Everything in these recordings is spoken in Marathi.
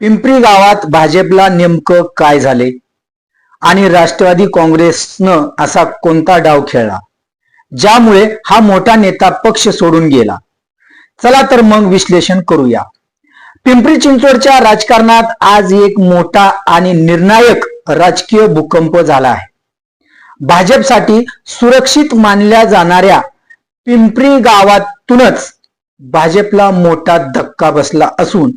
पिंपरी गावात भाजपला नेमकं काय झाले? आणि राष्ट्रवादी काँग्रेसनं असा कोणता डाव खेळला? ज्यामुळे हा मोठा नेता पक्ष सोडून गेला. चला तर मग विश्लेषण करूया. पिंपरी चिंचवडच्या राजकारणात आज एक मोठा आणि निर्णायक राजकीय भूकंप झाला आहे. भाजपसाठी सुरक्षित मानल्या जाणाऱ्या पिंपरी गावातूनच भाजपला मोठा धक्का बसला असून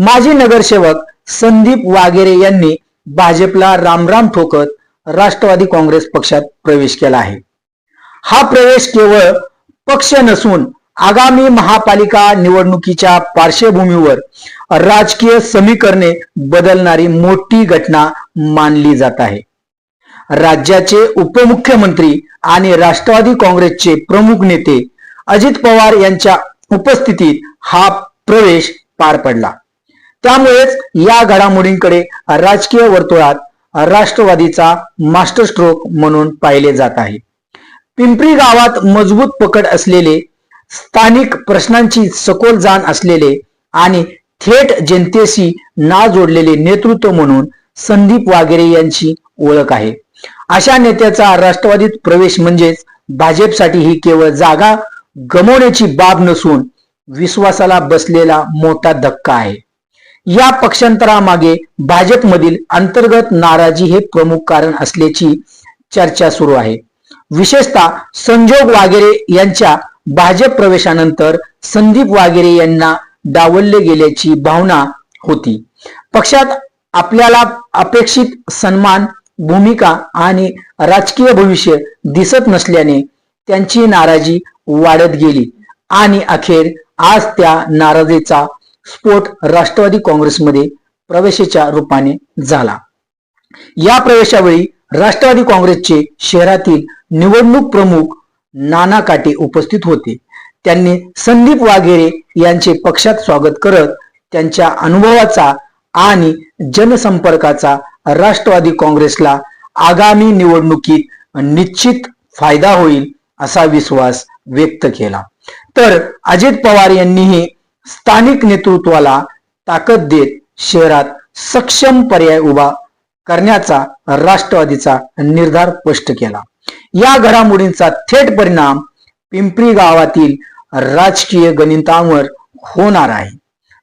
माजी नगरसेवक संदीप वागेरे यांनी भाजपला रामराम ठोकत राष्ट्रवादी काँग्रेस पक्षात प्रवेश केला आहे. हा प्रवेश केवळ पक्ष नसून आगामी महापालिका निवडणुकीच्या पार्श्वभूमीवर राजकीय समीकरणे बदलणारी मोठी घटना मानली जात आहे. राज्याचे उपमुख्यमंत्री आणि राष्ट्रवादी काँग्रेसचे प्रमुख नेते अजित पवार यांच्या उपस्थितीत हा प्रवेश पार पडला. त्यामुळेच या घडामोडींकडे राजकीय वर्तुळात राष्ट्रवादीचा मास्टर स्ट्रोक म्हणून पाहिले जात आहे. पिंपरी गावात मजबूत पकड असलेले स्थानिक प्रश्नांची सखोल जाण असलेले आणि थेट जनतेशी ना जोडलेले नेतृत्व म्हणून संदीप वागेरे यांची ओळख आहे. अशा नेत्याचा राष्ट्रवादीत प्रवेश म्हणजेच भाजपसाठी ही केवळ जागा गमवण्याची बाब नसून विश्वासाला बसलेला मोठा धक्का आहे. या पक्षांतरामागे भाजपमधील अंतर्गत नाराजी हे प्रमुख कारण असल्याची चर्चा सुरू आहे. विशेषतः संजोग वागेरे यांच्या भाजप प्रवेशानंतर संदीप वागेरे यांना डावलले गेल्याची भावना होती. पक्षात आपल्याला अपेक्षित सन्मान भूमिका आणि राजकीय भविष्य दिसत नसल्याने त्यांची नाराजी वाढत गेली आणि अखेर आज त्या नाराजीचा स्फोट राष्ट्रवादी काँग्रेसमध्ये प्रवेशाच्या रूपाने झाला. या प्रवेशावेळी राष्ट्रवादी काँग्रेसचे शहरातील निवडणूक प्रमुख नाना काटे उपस्थित होते. त्यांनी संदीप वाघेरे यांचे पक्षात स्वागत करत त्यांच्या अनुभवाचा आणि जनसंपर्काचा राष्ट्रवादी काँग्रेसला आगामी निवडणुकीत निश्चित फायदा होईल असा विश्वास व्यक्त केला. तर अजित पवार यांनीही स्थानिक नेतृत्वाला ताकद देत शहरात सक्षम पर्याय उभा करण्याचा राष्ट्रवादीचा निर्धार स्पष्ट केला. या घडामोडींचा थेट परिणाम पिंपरी गावातील राजकीय गणितांवर होणार आहे.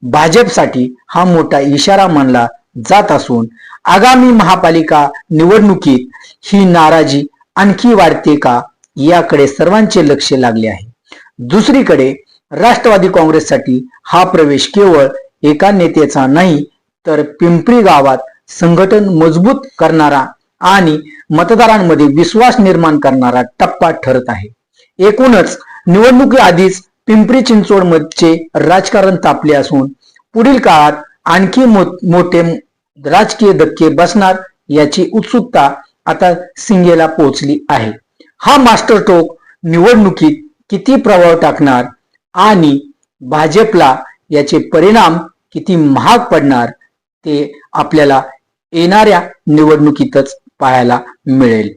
भाजपसाठी हा मोठा इशारा मानला जात असून आगामी महापालिका निवडणुकीत ही नाराजी आणखी वाढते का याकडे सर्वांचे लक्ष लागले आहे. दुसरीकडे राष्ट्रवादी काँग्रेससाठी हा प्रवेश केवळ एका नेत्याचा नाही तर पिंपरी गावात संघटन मजबूत करणारा आणि मतदारांमध्ये विश्वास निर्माण करणारा टप्पा ठरत आहे. एकूणच निवडणुकी आधीच पिंपरी चिंचवडमध्ये राजकारण तापले असून पुढील काळात आणखी मो- मोठे राजकीय धक्के बसणार याची उत्सुकता आता सिंगेला पोहोचली आहे. हा मास्टर टोक निवडणुकीत किती प्रभाव टाकणार आणि भाजपला याचे परिणाम किती महाग पडणार ते आपल्याला येणाऱ्या निवडणुकीतच पाहायला मिळेल.